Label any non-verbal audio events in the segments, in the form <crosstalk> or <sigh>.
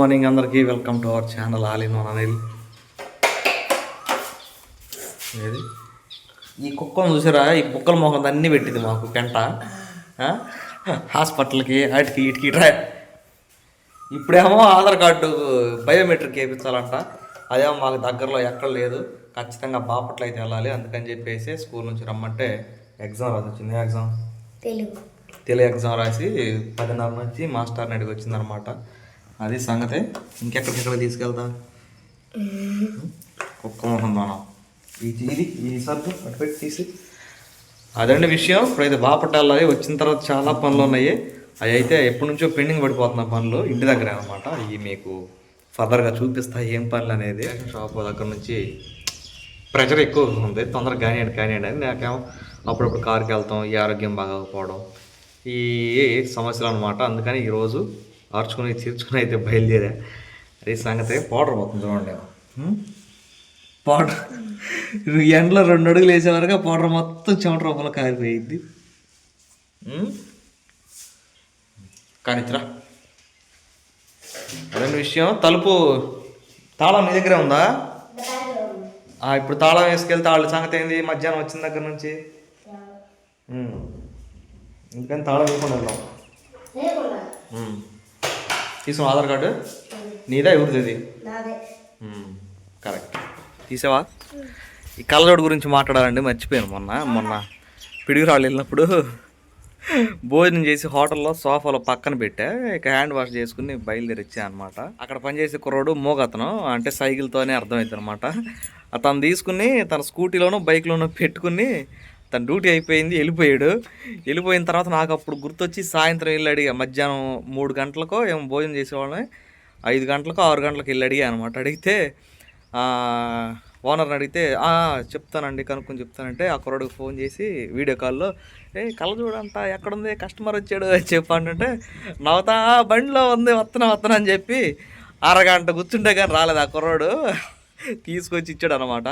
Morning అందరికీ welcome to our channel ఆలిన్ అనిల్. ఏది? ఈ కుక్కను చూసారా? ఈ కుక్కల మొహం అన్నీ పెట్టింది మాకు ఆ? హాస్పిటల్కి వాటికి ఇటుకి రా. ఇప్పుడేమో ఆధార్ కార్డు బయోమెట్రిక్ వేయించాలంట. అదేమో మాకు దగ్గరలో ఎక్కడ లేదు. ఖచ్చితంగా బాపట్ల అయితే వెళ్ళాలి. అందుకని చెప్పేసి స్కూల్ నుంచి రమ్మంటే ఎగ్జామ్ రాసి వచ్చింది ఎగ్జామ్? తెలుగు. తెలుగు ఎగ్జామ్ రాసి పదిన్నర నుంచి మాస్టర్ని అడిగి వచ్చిందనమాట అది సంగతి. ఇంకెక్కడికెక్కడ తీసుకెళ్తా? కుక్క మొహం మనం ఇది ఇది ఈ సర్దు అటు పెట్టి తీసి. అదండి విషయం. ఇప్పుడైతే బాపట్ల వెళ్ళాలి వచ్చిన తర్వాత చాలా పనులు ఉన్నాయి. అవి అయితే ఎప్పటి నుంచో పెండింగ్ పడిపోతున్న పనులు ఇంటి దగ్గర అనమాట ఇవి మీకు ఫర్దర్గా చూపిస్తా ఏం పనులు అనేది. షాప్ దగ్గర నుంచి ప్రెషర్ ఎక్కువ ఉంది. తొందరగా కానివ్వండి కానివ్వండి అని నాకేమో అప్పుడప్పుడు కారుకి వెళ్తాం. ఈ ఆరోగ్యం బాగోకపోవడం. ఈ సమస్యలు అనమాట అందుకని ఈరోజు ఆర్చుకుని తీర్చుకుని అయితే బయలుదేరా. అది సంగతి పౌడర్ పోతుంది చూడండి? పౌడర్ ఎండలో రెండు అడుగులు వేసే వరకు పౌడర్ మొత్తం చెమట రూపంలో కారిపోయింది కానిచ్చిరా అదే విషయం తలుపు తాళం నీ దగ్గరే ఉందా? ఇప్పుడు తాళం వేసుకెళ్తే వాళ్ళ సంగతి ఏంది? మధ్యాహ్నం వచ్చిన దగ్గర నుంచి? ఉమ్. అందుకని తాళం వేసుకొని వెళ్దాం ఉమ్. తీసుకుని ఆధార్ కార్డు. నీదా ఎవరిది కరెక్ట్. తీసావా? ఈ కళ్ళజోడు గురించి మాట్లాడాలండి మర్చిపోయాను మొన్న. మొన్న పిడుగురాళ్ళు వెళ్ళినప్పుడు భోజనం చేసి హోటల్లో సోఫాలో పక్కన పెట్టా. ఇక హ్యాండ్ వాష్ చేసుకుని బయలుదేరి అనమాట అక్కడ పనిచేసే కుర్రోడు మోగతను అంటే సైకిల్తోనే అర్థమవుతుంది అనమాట అతను తీసుకుని తన స్కూటీలోనో బైక్లోనో పెట్టుకుని తన డ్యూటీ అయిపోయింది వెళ్ళిపోయాడు. వెళ్ళిపోయిన తర్వాత నాకు అప్పుడు గుర్తొచ్చి సాయంత్రం వెళ్ళి అడిగా. మధ్యాహ్నం మూడు గంటలకో ఏమో భోజనం చేసేవాళ్ళని. ఐదు గంటలకో ఆరు గంటలకు వెళ్ళి అడిగా అనమాట అడిగితే ఓనర్ని అడిగితే చెప్తానండి కనుక్కొని చెప్తానంటే ఆ కుర్రాడికి ఫోన్ చేసి వీడియో కాల్లో ఏ కళ్ళ చూడంట ఎక్కడుంది కస్టమర్ వచ్చాడు అని చెప్పానంటే నవ్వుతా "ఆ, బండిలో ఉంది వస్తున్నా వస్తున్నా అని చెప్పి అరగంట కూర్చుంటే కానీ రాలేదు ఆ కుర్రాడు. తీసుకొచ్చి ఇచ్చాడు అనమాట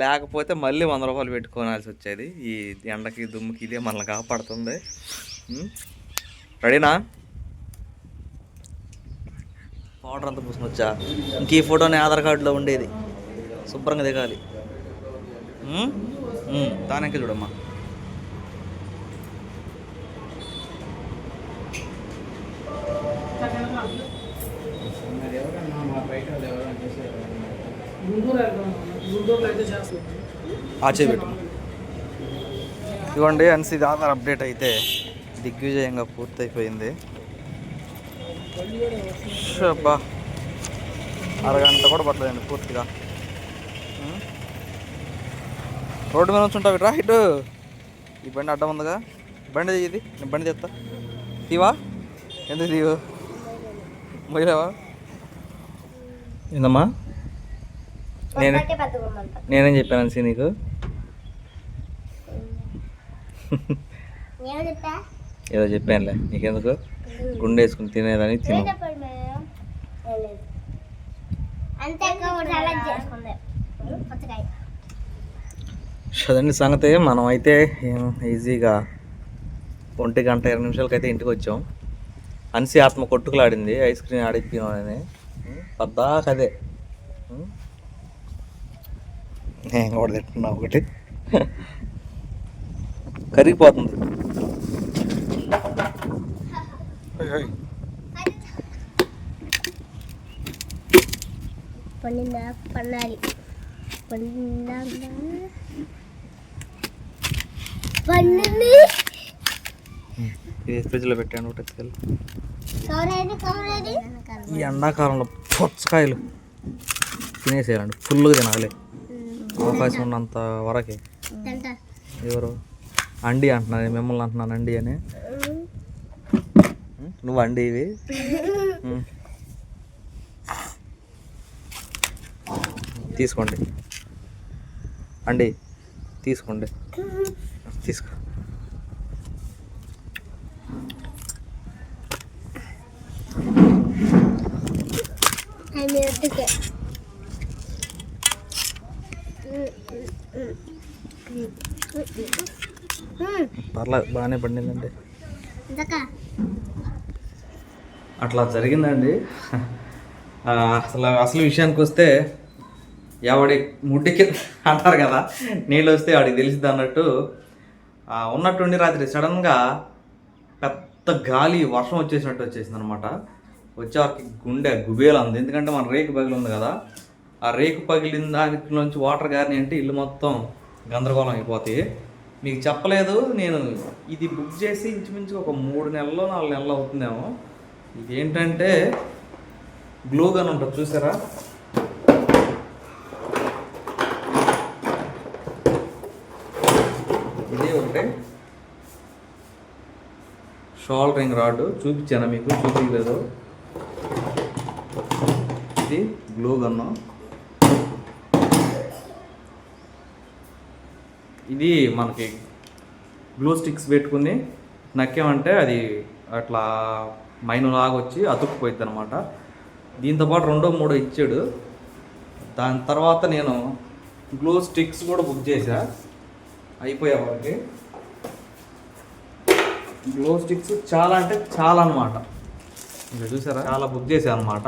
లేకపోతే మళ్ళీ వంద రూపాయలు పెట్టుకోవాల్సి వచ్చేది. ఈ ఎండకి దుమ్ముకి ఇదే మనల్ని కాపాడుతుంది? రెడీనా పౌడర్ అంతా పూసుకొని వచ్చా? ఇంక ఈ ఫోటోని ఆధార్ కార్డులో ఉండేది. శుభ్రంగా దిగాలి. దానికే చూడమ్మా. ఆచే పెట్టు ఇవ్వండి ఇది ఆధార్ అప్డేట్ అయితే దిగ్విజయంగా పూర్తయిపోయింది. అబ్బా అరగంట కూడా పట్టలేదండి పూర్తిగా. రోడ్డు మీద ఉంటావు ఇట్రా ఇటు. ఈ బండి అడ్డం ఉందిగా. బండి ఇది. నేను బండి తెస్తా. తీవా? ఎందుకు తీవు మొయ్యలేవా ఏందమ్మా? నేను నేనేం చెప్పాను అన్సీ నీకు? ఏదో చెప్పానులే నీకెందుకు? గుండె వేసుకుని తినేదని తిను అదండి సంగతి మనం అయితే ఈజీగా ఒంటి గంట ఇరవై నిమిషాలకైతే ఇంటికి వచ్చాం అన్సి ఆత్మ కొట్టుకులాడింది ఐస్ క్రీమ్ ఆడిపోయామని పద్దాక అదే ఉం? నేను కూడా తింటున్నా ఒకటి కరిగిపోతుంది ఓయ్ ఓయ్. పండిందా పన్నాలి పండిందా పండింది ఇది ఫ్రిడ్జ్లో పెట్టాను ఒకటి ఎత్తుకెళ్ళి కవరేది కవరేది ఈ ఎండాకాలంలో పుచ్చకాయలు తినేసేయాలండి ఫుల్గా తినాలి అవకాశం ఉన్నంత వరకే. ఎవరు? అండి అంటున్నాను మిమ్మల్ని అంటున్నాను అండి అని. నువ్వు అండి ఇవి? తీసుకోండి. అండి తీసుకోండి. తీసుకో. అది పర్లేదు బాగానే పండిందండి. అట్లా జరిగిందండి. అసలు అసలు విషయానికి వస్తే ఎవడి ముడ్డికి అంటారు కదా నీళ్ళు వస్తే వాడికి తెలిసింది అన్నట్టు ఉన్నట్టుండి రాత్రి సడన్గా పెద్ద గాలి వర్షం వచ్చేసినట్టు వచ్చేసింది అనమాట వచ్చేవారికి గుండె గుబేలు ఉంది ఎందుకంటే మన రేకు పగిలి ఉంది కదా ఆ రేకు పగిలిన దానిలోంచి వాటర్ గారిని అంటే ఇల్లు మొత్తం గందరగోళం అయిపోతాయి. మీకు చెప్పలేదు నేను ఇది బుక్ చేసి ఇంచుమించు ఒక మూడు నెలలో నాలుగు నెలలు అవుతుందేమో. ఇది ఏంటంటే గ్లూ గన్ ఉంటుంది చూసారా? ఇది ఒకటి. షోల్డరింగ్ రాడ్ చూపించాను మీకు? చూపించలేదు. ఇది గ్లూ గన్ను ఇది మనకి గ్లూ స్టిక్స్ పెట్టుకుని నక్కామంటే అది అట్లా మైను లాగా వచ్చి అతుక్కుపోయింది అనమాట దీంతోపాటు రెండో మూడో ఇచ్చాడు. దాని తర్వాత నేను గ్లూ స్టిక్స్ కూడా బుక్ చేశా. అయిపోయా వాళ్ళకి గ్లో స్టిక్స్ చాలా అంటే చాలా అనమాట ఇంకా చూసారా చాలా బుక్ చేశాను అనమాట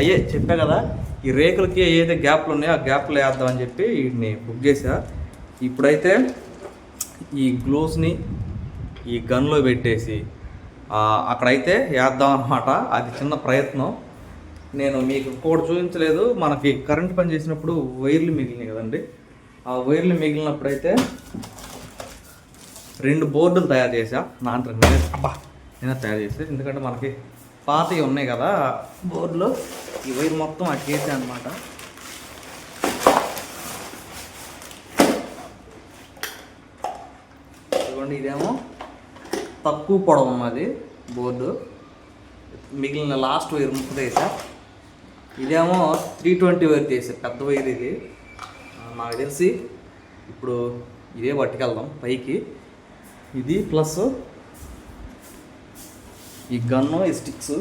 అయ్యే చెప్పా కదా ఈ రేకులకి ఏదైతే గ్యాప్లు ఉన్నాయో ఆ గ్యాప్లు వేద్దామని చెప్పి వీటిని బుక్ చేశా. ఇప్పుడైతే ఈ గ్లోవ్స్ని ఈ గన్లో పెట్టేసి అక్కడైతే వేద్దాం అనమాట అది చిన్న ప్రయత్నం. నేను మీకు కూడా చూపించలేదు. మనకి కరెంట్ పని చేసినప్పుడు వైర్లు మిగిలినాయి కదండి. ఆ వైర్లు మిగిలినప్పుడైతే రెండు బోర్డులు తయారు చేసా నా అంతా అబ్బా నేను తయారు చేసా ఎందుకంటే మనకి పాతవి ఉన్నాయి కదా బోర్డులో. ఈ వైర్ మొత్తం అటు చేసా అనమాట ఇదిగోండి ఇదేమో తక్కువ పొడవు ఉన్నది బోర్డు. మిగిలిన లాస్ట్ వైర్ ముక్క వేసా. ఇదేమో త్రీ ట్వంటీ వైర్ చేసా పెద్ద వైర్ ఇది. నాకు తెలిసి ఇప్పుడు ఇదే పట్టుకెళ్దాం పైకి. ఇది ప్లస్ ఈ గన్ను ఈ స్టిక్స్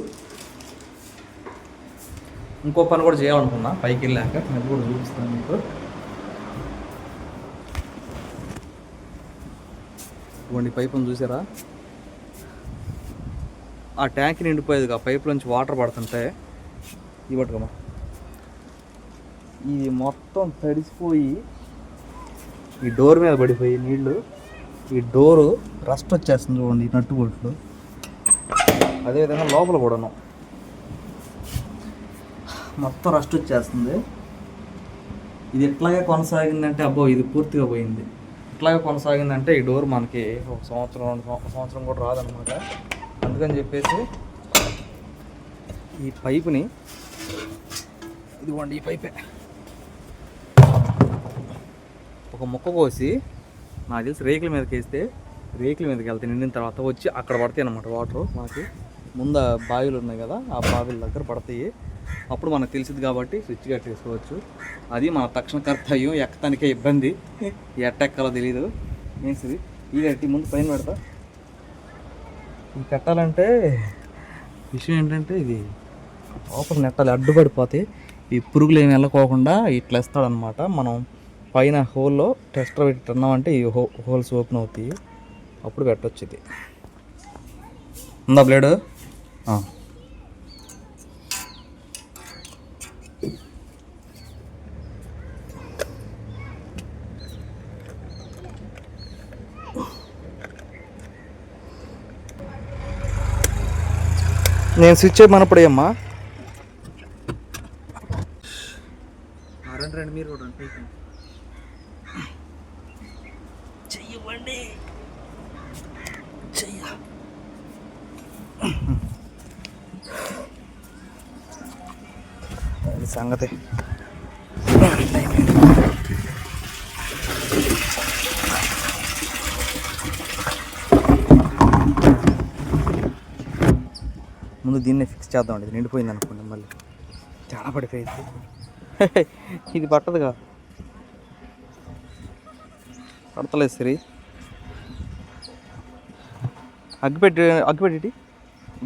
ఇంకో పని కూడా చేయాలనుకున్నా పైకి వెళ్ళాక. నేను కూడా చూపిస్తాను మీకు. ఇవ్వండి పైపును చూసారా? ఆ ట్యాంక్ నిండిపోయేది ఆ పైప్ నుంచి వాటర్ పడుతుంటే. ఇవ్వటమ్మా ఇది మొత్తం తడిసిపోయి ఈ డోర్ మీద పడిపోయి నీళ్ళు ఈ డోరు రస్ట్ వచ్చేస్తుంది చూడండి ఈ నట్టు బొట్లు అదేవిధంగా లోపల కూడాను. మొత్తం రస్ట్ వచ్చేస్తుంది. ఇది ఎట్లాగే కొనసాగిందంటే అబ్బో ఇది పూర్తిగా పోయింది. ఇట్లాగే కొనసాగిందంటే ఈ డోర్ మనకి ఒక సంవత్సరం రెండు సంవత్సరం కూడా రాదనమాట అందుకని చెప్పేసి ఈ పైపుని ఇదిగోండి ఈ పైపే. ఒక ముక్క కోసి నాకు తెలిసి రేకుల మీదకి వేస్తే రేకుల మీదకి వెళ్తాయి నిండిన తర్వాత వచ్చి అక్కడ పడతాయి అనమాట వాటర్. మనకి ముందు ఆ బావిలు ఉన్నాయి కదా ఆ బావిల దగ్గర పడతాయి. అప్పుడు మనకు తెలిసింది కాబట్టి స్విచ్ కట్టేసుకోవచ్చు అది మన తక్షణ కర్తవ్యం ఎక్కడానికే ఇబ్బంది. ఎట్టెక్కాలో తెలియదు మీన్స్ ఇది ముందు పైన పెడతా. ఇది పెట్టాలంటే విషయం ఏంటంటే ఇది లోపల నెట్టాలి అడ్డుపడిపోతే ఈ పురుగులు ఏమి వెళ్ళకోకుండా ఇట్లా వేస్తాడనమాట మనం పైన హోల్లో టెస్టర్ పెట్టి తిన్నామంటే ఈ హో హోల్స్ ఓపెన్ అవుతాయి. అప్పుడు పెట్టవచ్చు ఇది. ఉందా బ్లేడు? నేను స్విచ్ చేయమన్నప్పుడు ఏమ్మా? చెయ్య. అది సంగతి. ముందు దీన్నే ఫిక్స్ చేద్దామండి ఇది నిండిపోయింది అనుకోండి మళ్ళీ. చాలా పడిపోయింది. <laughs> ఇది పట్టదుగా? పడతలేదు సరి. అగ్గిపెట్టి అగ్గిపెట్టి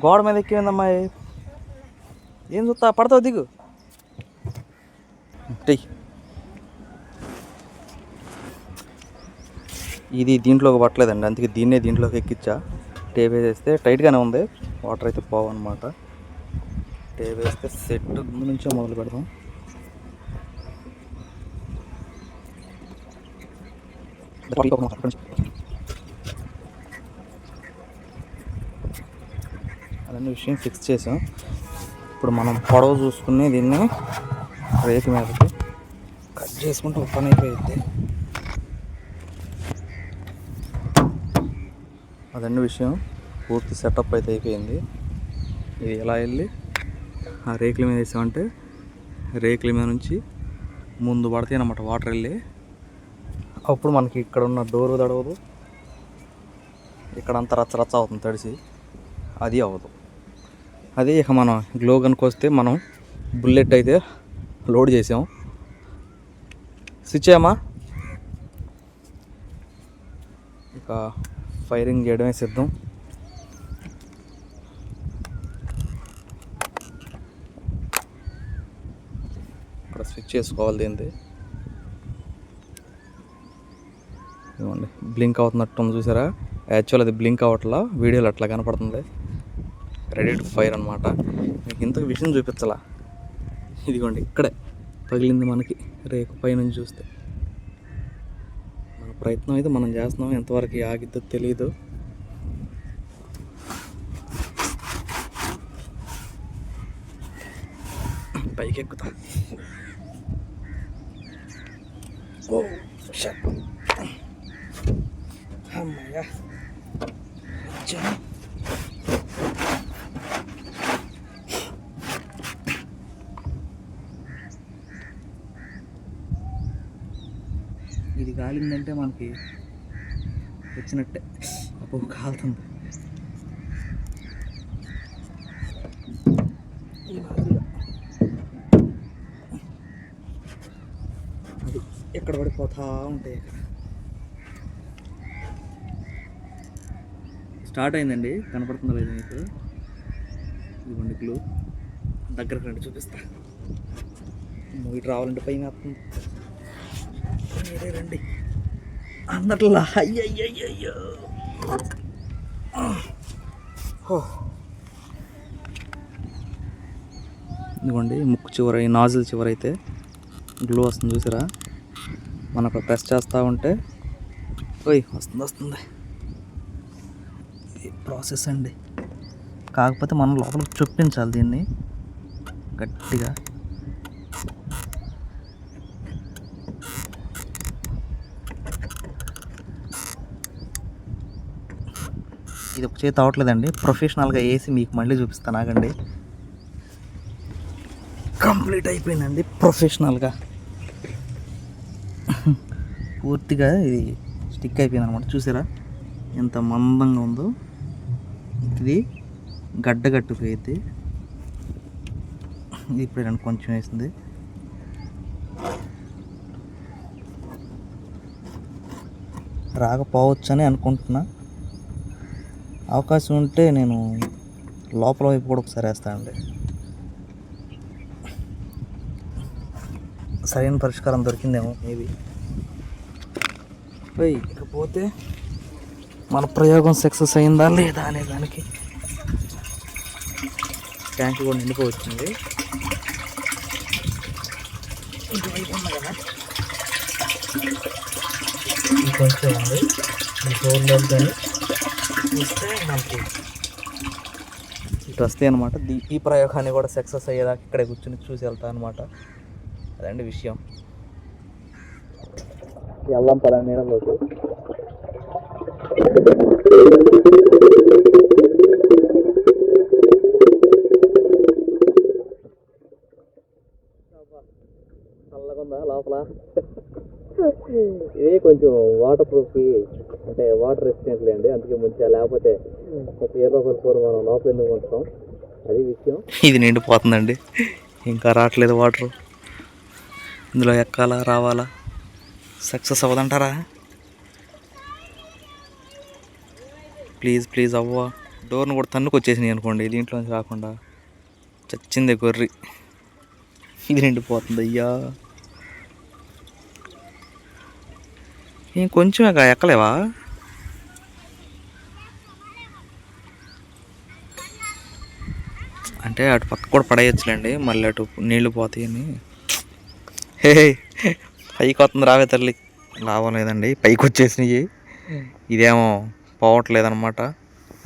గోడ మీద ఎక్కిందమ్మా ఏం? చూస్తా? పడతావు దిగు. టెయ్. ఇది దీంట్లోకి పట్టలేదండి. అందుకే దీన్నే దీంట్లోకి ఎక్కిచ్చా టేప్ వేసేస్తే టైట్గానే ఉంది. వాటర్ అయితే పోవన్నమాట. టే వేస్తే సెట్ నుంచే మొదలు పెడదాం. అలాంటి విషయం ఫిక్స్ చేసాం. ఇప్పుడు మనం పొడవు చూసుకుని దీన్ని రేకు మీదకి కట్ చేసుకుంటే ఒక పని అయిపోయింది అదండి విషయం. పూర్తి సెటప్ అయితే అయిపోయింది. ఇది ఎలా వెళ్ళి ఆ రేకుల మీద వేసామంటే రేకుల మీద నుంచి ముందు పడతాయి అన్నమాట వాటర్ వెళ్ళి. అప్పుడు మనకి ఇక్కడ ఉన్న డోర్ తడవదు. ఇక్కడ అంతా రచ్చ రచ్చ అవుతుంది తడిసి. అది అవ్వదు. అదే ఇక మనం గ్లో కనుకొస్తే మనం బుల్లెట్ అయితే లోడ్ చేసాం. స్విచ్ ఏమా ఇక ఫైరింగ్ చేయడమే సిద్ధం ఇక్కడ స్విచ్ చేసుకోవాలి దీనిది. ఇవ్వండి బ్లింక్ అవుతున్నట్టు ఉంది చూసారా? యాక్చువల్ అది బ్లింక్ అవ్వట్లా వీడియోలో అట్లా కనపడుతుంది. రెడీ టు ఫైర్ అనమాట మీకు ఇంతకు విషయం చూపించాలా? ఇదిగోండి ఇక్కడే పగిలింది మనకి. రేకు పైనుంచి చూస్తే. మన ప్రయత్నం అయితే మనం చేస్తున్నాం ఎంతవరకు ఆగిద్దో తెలియదు పైకి ఎక్కుతా ఓ షట్. అమ్మయ్య వచ్చాను. ఇది కాలిందంటే మనకి వచ్చినట్టే అప్పుడు కాలుతుంది ఈ మాదిరిగా. అది ఎక్కడ పడిపోతా ఉంటాయి ఇక్కడ స్టార్ట్ అయిందండి. కనపడుతుందా లేదు మీకు? ఇదిగోండి క్లూ దగ్గరకు రండి చూపిస్తా. మూవీ రావాలంటే పైన వస్తుంది. మీరే రండి. అందట్లా అయ్యయ్యయ్యో ఇదిగోండి ముక్కు చివర ఈ నాజిల్ చివర అయితే గ్లో వస్తుంది చూసారా? మనం అక్కడ ప్రెస్ చేస్తూ ఉంటే ఓయ్ వస్తుంది వస్తుంది. ప్రాసెస్ అండి. కాకపోతే మనం లోపలికి చొప్పించాలి దీన్ని. గట్టిగా. ఇది ఒక చేతి అవట్లేదండి ప్రొఫెషనల్గా వేసి మీకు మళ్ళీ చూపిస్తాను. ఆగండి. కంప్లీట్ అయిపోయిందండి. ప్రొఫెషనల్గా పూర్తిగా ఇది స్టిక్ అయిపోయింది అనమాట చూసారా? ఎంత మందంగా ఉందో. ఇది గడ్డ కట్టుకుపోయింది ఇది ఇప్పుడు రెండు కొంచెం వేసింది. రాకపోవచ్చు అని అనుకుంటున్నా. అవకాశం ఉంటే నేను లోపల వైపు కూడా ఒకసారి వేస్తానండి సరైన పరిష్కారం దొరికిందేమో మేబీ. ఇకపోతే మన ప్రయోగం సక్సెస్ అయిందా లేదా అనే దానికి ట్యాంక్ కూడా నిండిపోవచ్చింది ఇటువైపు ఉంది. కదా ఉంది ఈ కానీ మనకి ఇటు వస్తాయి అనమాట ఈ ప్రయోగాన్ని కూడా సక్సెస్ అయ్యేదాకా ఇక్కడే కూర్చుని చూసి వెళ్తా అనమాట అదండి విషయం. వెళ్దాం పదా నీళ్ళలోకి చల్లగుందా లోపల? ఇది కొంచెం వాటర్ ప్రూఫ్కి అంటే వాటర్ రెసిస్టెంట్ లేండి అందుకే మంచిగా లేకపోతే ఒక ఇరవై కూర మనం లోపల ఎందుకు ఉంటాం అది విషయం. ఇది నిండిపోతుందండి. ఇంకా రావట్లేదు వాటర్ ఇందులో ఎక్కాలా రావాలా? సక్సెస్ అవ్వదంటారా? ప్లీజ్ ప్లీజ్ అవ్వ. డోర్ను కూడా తన్నుకు వచ్చేసినాయి అనుకోండి దీంట్లోంచి రాకుండా. చచ్చింది గొర్రి. ఇది నిండిపోతుంది అయ్యా. ఇంకొంచెం ఎక్కలేవా? అంటే అటు పక్క కూడా పడేయచ్చులేండి మళ్ళీ అటు నీళ్ళు పోతాయని. హే. పైకి వస్తుంది రావే తల్లి. లాభం లేదండి. పైకి వచ్చేసినాయి ఇదేమో పోవట్లేదు అనమాట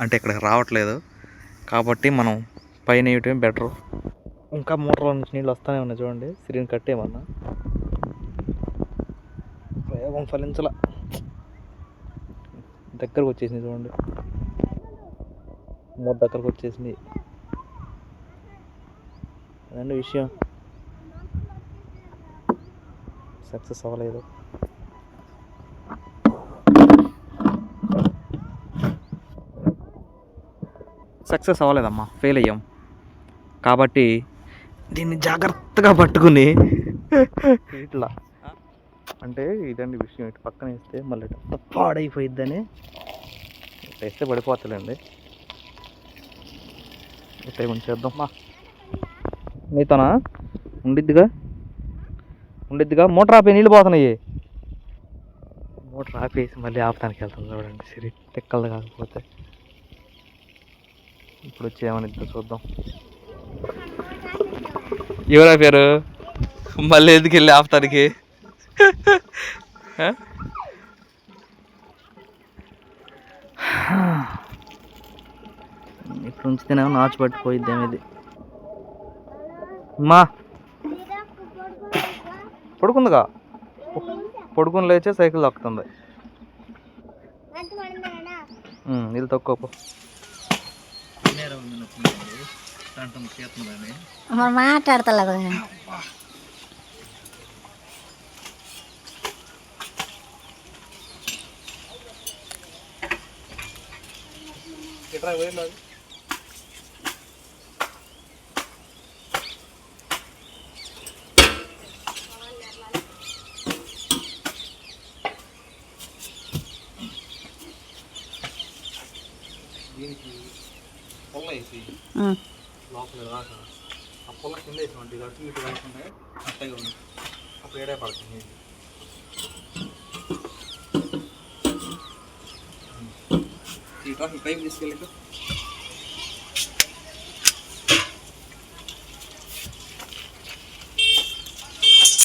అంటే ఇక్కడికి రావట్లేదు. కాబట్టి మనం పైన వేయటమే బెటరు? ఇంకా మోటార్లో నుంచి నీళ్ళు వస్తానే ఉన్నాయి చూడండి. సిరిని కట్టేమన్నా ప్రయోగం ఫలించల. దగ్గరకు వచ్చేసింది చూడండి. మూడు దగ్గరకు వచ్చేసింది అదండి విషయం. సక్సెస్ అవ్వలేదు. సక్సెస్ అవ్వలేదమ్మా ఫెయిల్ అయ్యాం. కాబట్టి దీన్ని జాగ్రత్తగా పట్టుకుని ఇట్లా. అంటే ఇదండి విషయం ఇటు పక్కన వేస్తే మళ్ళీ పాడైపోయిద్దని. వేస్తే పడిపోతలేండి. ఇట్లా కొంచెం చేద్దాం. మీతోనా? ఉండిద్దిగా? ఉండిద్దిగా మోటార్ ఆపే నీళ్ళు పోతున్నాయి. మోటార్ ఆపేసి మళ్ళీ ఆపడానికి వెళ్తుంది చూడండి. సరే తిక్కలది కాకపోతే. ఇప్పుడు వచ్చి ఏమనిద్దో చూద్దాం. ఎవరు ఆపారు? మళ్ళీ ఎందుకు వెళ్ళి ఆపుతానికి? ఇప్పుడు ఉంచితేనేమో నాచు పట్టిపోయిద్ది ఏమిది మా పడుకుందిగా. పడుకుని లేచే సైకిల్ తొక్కుతుంది నీళ్ళు తక్కువ మాట్లాడతలేదు వేసి లోపల దాకా ఆ పొల్ల కింద వేసినట్టు ఇది అటు ఇటు కాకుండా అట్టగా ఉంది అప్పుడు ఏడే పడుతుంది. నీళ్ళు. ఈ టాప్ ఈ పైపు తీసుకెళ్ళి